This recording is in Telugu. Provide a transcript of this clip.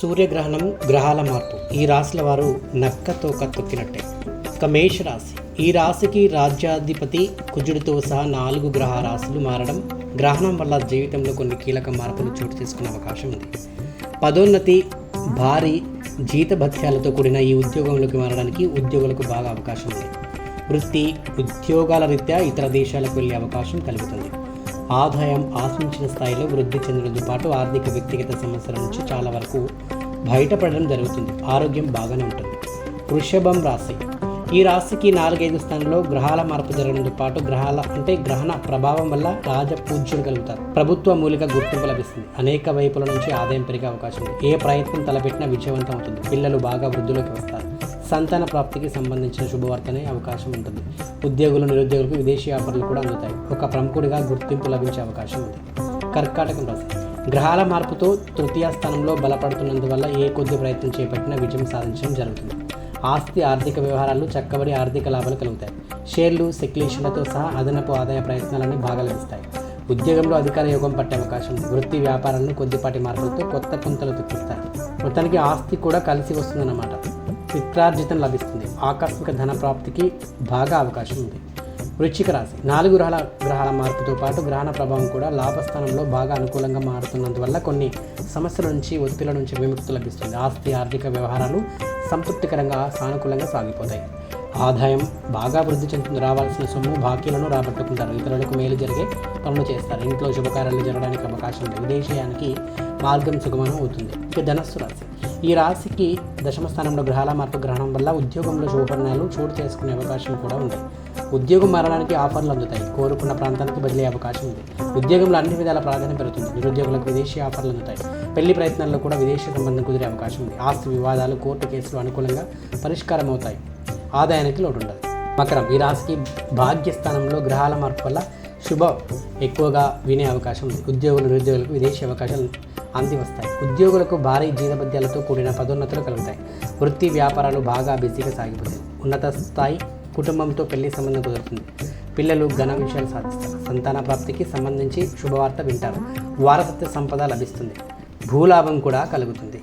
సూర్యగ్రహణం గ్రహాల మార్పు. ఈ రాశుల వారు నక్క తోక తొక్కినట్టే. ఇక మేష రాశి. ఈ రాశికి రాజ్యాధిపతి కుజుడితో సహా నాలుగు గ్రహ రాశులు మారడం గ్రహణం వల్ల జీవితంలో కొన్ని కీలక మార్పులు చోటు చేసుకునే అవకాశం ఉంది. పదోన్నతి భారీ జీతభత్యాలతో కూడిన ఈ ఉద్యోగంలోకి మారడానికి ఉద్యోగులకు బాగా అవకాశం ఉంది. వృత్తి ఉద్యోగాల రీత్యా ఇతర దేశాలకు వెళ్ళే అవకాశం కలుగుతుంది. ఆదాయం ఆశించిన స్థాయిలో వృద్ధి చెందడంతో పాటు ఆర్థిక వ్యక్తిగత సమస్యల నుంచి చాలా వరకు బయటపడడం జరుగుతుంది. ఆరోగ్యం బాగానే ఉంటుంది. వృషభం రాశి. ఈ రాశికి నాలుగైదు స్థానంలో గ్రహాల మార్పు జరగడంతో పాటు గ్రహాల అంటే గ్రహణ ప్రభావం వల్ల రాజపూజ్యులు కలుగుతారు. ప్రభుత్వ మూలిక గుర్తింపు లభిస్తుంది. అనేక వైపుల నుంచి ఆదాయం పెరిగే అవకాశం ఉంది. ఏ ప్రయత్నం తలపెట్టినా విజయవంతం అవుతుంది. పిల్లలు బాగా వృద్ధిలోకి వస్తారు. సంతాన ప్రాప్తికి సంబంధించిన శుభవార్తనే అవకాశం ఉంటుంది. ఉద్యోగులు నిరుద్యోగులకు విదేశీ ఆఫర్లు కూడా అందుతాయి. ఒక ప్రముఖుడిగా గుర్తింపు లభించే అవకాశం ఉంది. కర్కాటకం రాశి. గ్రహాల మార్పుతో తృతీయ స్థానంలో బలపడుతున్నందువల్ల ఏ కొద్ది ప్రయత్నం చేపట్టినా విజయం సాధించడం జరుగుతుంది. ఆస్తి ఆర్థిక వ్యవహారాలు చక్కబడి ఆర్థిక లాభాలు కలుగుతాయి. షేర్లు సెక్యులేషన్లతో సహా అదనపు ఆదాయ ప్రయత్నాలన్నీ బాగా లభిస్తాయి. ఉద్యోగంలో అధికార యోగం పట్టే అవకాశం వృత్తి వ్యాపారాలను కొద్దిపాటి మార్పులతో కొత్త పుంతలు తెప్పిస్తాయి మొత్తానికి ఆస్తి కూడా కలిసి వస్తుందన్నమాట. పిత్రార్జితం లభిస్తుంది. ఆకస్మిక ధన ప్రాప్తికి బాగా అవకాశం ఉంది. వృశ్చిక రాశి. నాలుగు గ్రహాల గ్రహాల మార్పుతో పాటు గ్రహణ ప్రభావం కూడా లాభస్థానంలో బాగా అనుకూలంగా మారుతున్నందువల్ల కొన్ని సమస్యల నుంచి ఒత్తిళ్ళ నుంచి విముక్తి లభిస్తుంది. ఆస్తి ఆర్థిక వ్యవహారాలు సంతృప్తికరంగా సానుకూలంగా సాగిపోతాయి. ఆదాయం బాగా వృద్ధి చెందుతుంది. రావాల్సిన సొమ్ము బాకీలను రాబట్టుకుంటారు. ఇతరులకు మేలు జరిగే పనులు చేస్తారు. ఇంట్లో శుభకార్యాలు జరగడానికి అవకాశం ఉంది. విదేశీయానికి మార్గం సుగమనం అవుతుంది. ఇక ధనస్సు రాశి. ఈ రాశికి దశమ స్థానంలో గ్రహాల మార్పు గ్రహణం వల్ల ఉద్యోగంలో శుభపరిణాలు చోటు చేసుకునే అవకాశం కూడా ఉంది. ఉద్యోగం మారడానికి ఆఫర్లు అందుతాయి. కోరుకున్న ప్రాంతానికి బదిలీ అవకాశం ఉంది. ఉద్యోగంలో అన్ని విధాల ప్రాధాన్యం పెరుగుతుంది. నిరుద్యోగులకు విదేశీ ఆఫర్లు అందుతాయి. పెళ్ళి ప్రయత్నాల్లో కూడా విదేశీ సంబంధం కుదిరే అవకాశం ఉంది. ఆస్తి వివాదాలు కోర్టు కేసులు అనుకూలంగా పరిష్కారం అవుతాయి. ఆదాయానికి లోటు ఉండదు మకరం ఈ రాశికి భాగ్యస్థానంలో గ్రహాల మార్పు వల్ల శుభ. ఎక్కువగా వినే అవకాశం ఉంది. ఉద్యోగులు నిరుద్యోగులకు విదేశీ అవకాశాలు అంది వస్తాయి ఉద్యోగులకు భారీ జీతభత్యాలతో కూడిన పదోన్నతులు కలుగుతాయి. వృత్తి వ్యాపారాలు బాగా బిజీగా సాగిపోతాయి. ఉన్నత స్థాయి కుటుంబంతో పెళ్ళి సంబంధం కుదురుతుంది. పిల్లలు ఘన విషయాలు సాధిస్తారు. సంతాన ప్రాప్తికి సంబంధించి శుభవార్త వింటారు. వారసత్వ సంపద లభిస్తుంది. భూలాభం కూడా కలుగుతుంది.